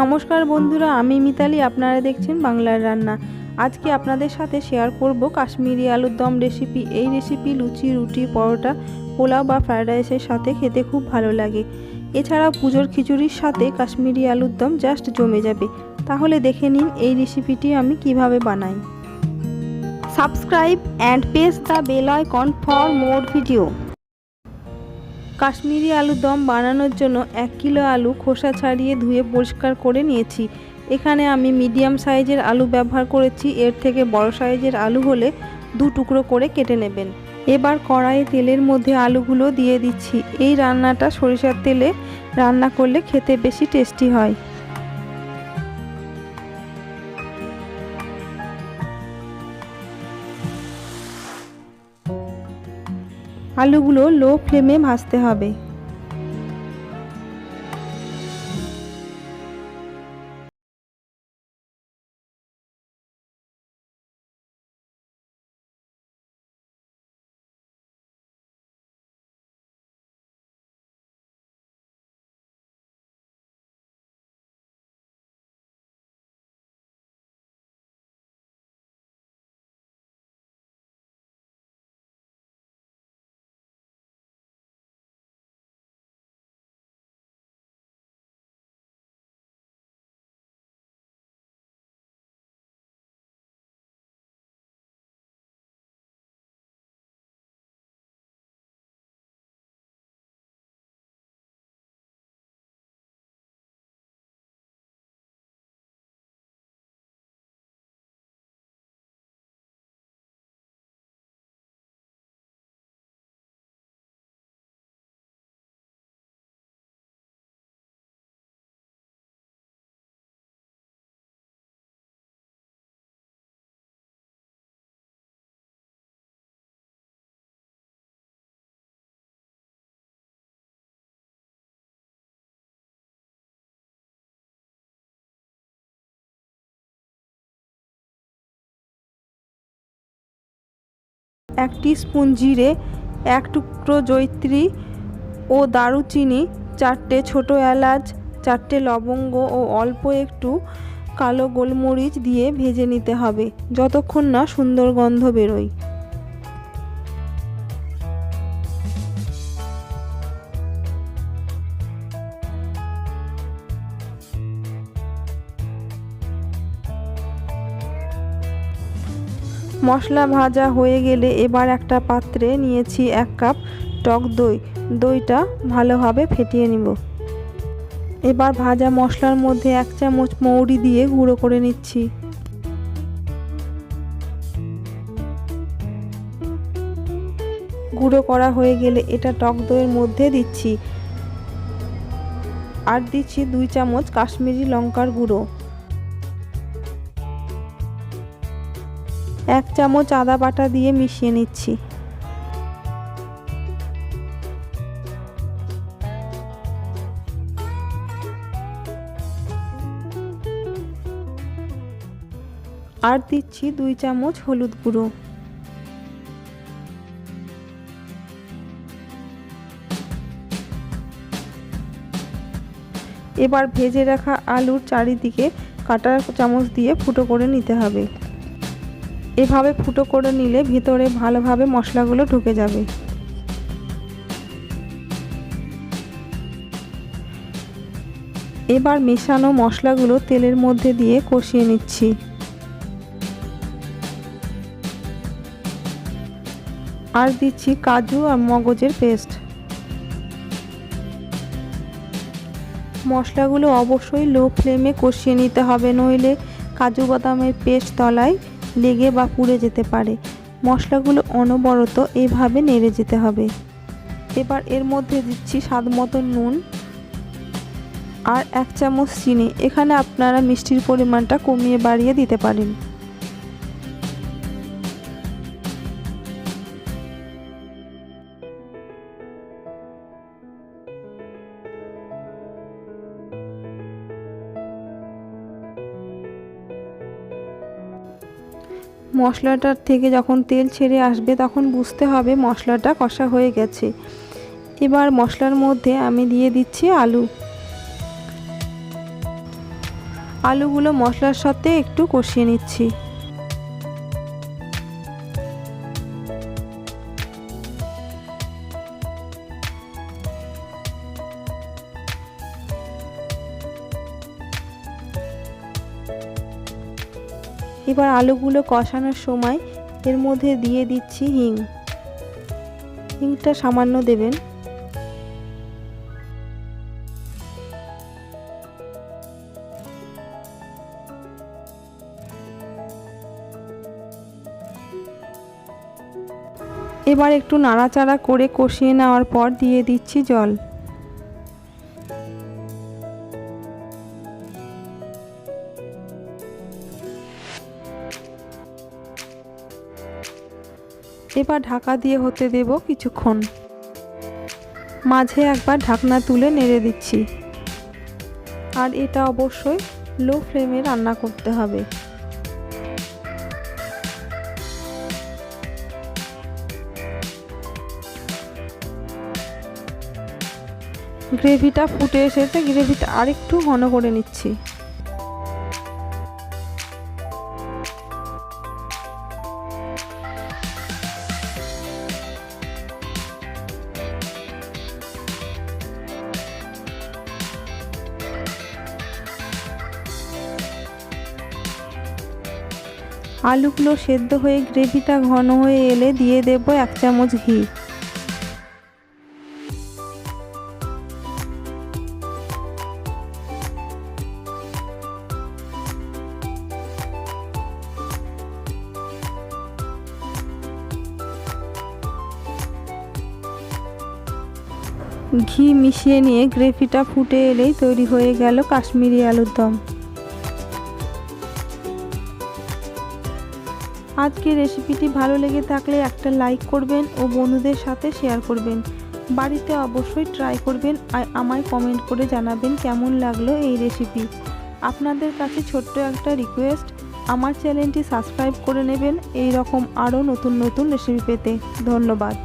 নমস্কার বন্ধুরা, আমি মিতালি, আপনারা দেখছেন বাংলার রান্না। আজকে আপনাদের সাথে শেয়ার করব কাশ্মীরি আলুর দম রেসিপি এই রেসিপি লুচি, রুটি, পরোটা, পোলাও বা ফ্রায়েড রাইসের সাথে খেতে খুব ভালো লাগে। এছাড়া পুজোর খিচুড়ির সাথে কাশ্মীরি আলুর দম জাস্ট জমে যাবে। তাহলে দেখে নিন এই রেসিপিটি আমি কীভাবে বানাই। Subscribe and press the bell icon for more video Kashmiri আলুর দম বানানোর জন্য এক কিলো আলু খোসা ছাড়িয়ে ধুয়ে পরিষ্কার করে নিয়েছি। এখানে আমি মিডিয়াম সাইজের আলু ব্যবহার করেছি। এর থেকে বড় সাইজের আলু হলে দু টুকরো করে কেটে নেবেন। এবার কড়াইয়ে তেলের মধ্যে আলুগুলো দিয়ে দিচ্ছি। এই রান্নাটা সরিষার তেলে রান্না করলে খেতে বেশি টেস্টি হয়। আলুগুলো লো ফ্লেমে ভাজতে হবে। এক স্পুন জিরে, এক টুকরো জৈত্রী ও দারুচিনি, চারটে ছোট এলাচ, চারটে লবঙ্গ ও অল্প একটু কালো গোলমরিচ দিয়ে ভেজে নিতে হবে, যতক্ষণ না সুন্দর গন্ধ বেরোয়। মশলা ভাজা হয়ে গেলে এবার একটা পাত্রে নিয়েছি এক কাপ টক দই। দইটা ভালোভাবে ফেটিয়ে নিব। এবার ভাজা মশলার মধ্যে এক চামচ মৌরি দিয়ে গুঁড়ো করে নিচ্ছি। গুঁড়ো করা হয়ে গেলে এটা টক দইয়ের মধ্যে দিচ্ছি। আর দিচ্ছি দুই চামচ কাশ্মীরি লঙ্কার গুঁড়ো। এক চামচ আদা বাটা দিয়ে মিশিয়ে নিচ্ছি। আর দিচ্ছি দুই চামচ হলুদ গুঁড়ো। এবার ভেজে রাখা আলুর চারিদিকে কাটা চামচ দিয়ে ফুটো করে নিতে হবে। এভাবে ফুটো করে নিলে ভিতরে ভালোভাবে মশলাগুলো ঢুকে যাবে। এবার মেশানো মশলাগুলো তেলের মধ্যে দিয়ে কষিয়ে নিচ্ছি। আর দিচ্ছি কাজু আর মগজের পেস্ট। মশলাগুলো অবশ্যই লো ফ্লেমে কষিয়ে নিতে হবে, নইলে কাজু বাদামের পেস্ট তলায় লেগে বা পুড়ে যেতে পারে। মশলাগুলো অনবরত এভাবে নেড়ে যেতে হবে। এবার এর মধ্যে দিচ্ছি স্বাদ মতো নুন আর এক চামচ চিনি। এখানে আপনারা মিষ্টির পরিমাণটা কমিয়ে বাড়িয়ে দিতে পারেন। মশলাটার থেকে যখন তেল ছেড়ে আসবে তখন বুঝতে হবে মশলাটা কষা হয়ে গেছে। এবার মশলার মধ্যে আমি দিয়ে দিচ্ছি আলু। আলুগুলো মশলার সাথে একটু কষিয়ে নিচ্ছি। এবার আলুগুলো কষানোর সময় এর মধ্যে দিয়ে দিচ্ছি হিং। হিংটা সামান্য দেবেন। এবার একটু নাড়াচাড়া করে কষিয়ে নেওয়ার পর দিয়ে দিচ্ছি জল। এবার ঢাকা দিয়ে হতে দেব কিছুক্ষণ। মাঝে একবার ঢাকনা তুলে নেড়ে দিচ্ছি। আর এটা অবশ্যই লো ফ্লেমে রান্না করতে হবে। গ্রেভিটা ফুটে এসেছে, গ্রেভিটা আরেকটু ঘন করে নিচ্ছি। আলুগুলো সেদ্ধ হয়ে গ্রেভিটা ঘন হয়ে এলে দিয়ে দেব এক চামচ ঘি। ঘি মিশিয়ে নিয়ে গ্রেভিটা ফুটে এলেই তৈরি হয়ে গেল কাশ্মীরি আলুর দম। আজকের রেসিপিটি ভালো লেগে থাকলে একটা লাইক করবেন ও বন্ধুদের সাথে শেয়ার করবেন। বাড়িতে অবশ্যই ট্রাই করবেন আর আমায় কমেন্ট করে জানাবেন কেমন লাগল এই রেসিপি। আপনাদের কাছে ছোট্ট একটা রিকোয়েস্ট, আমার চ্যানেলটি সাবস্ক্রাইব করে নেবেন। এই রকম আরও নতুন নতুন রেসিপি পেতে। ধন্যবাদ।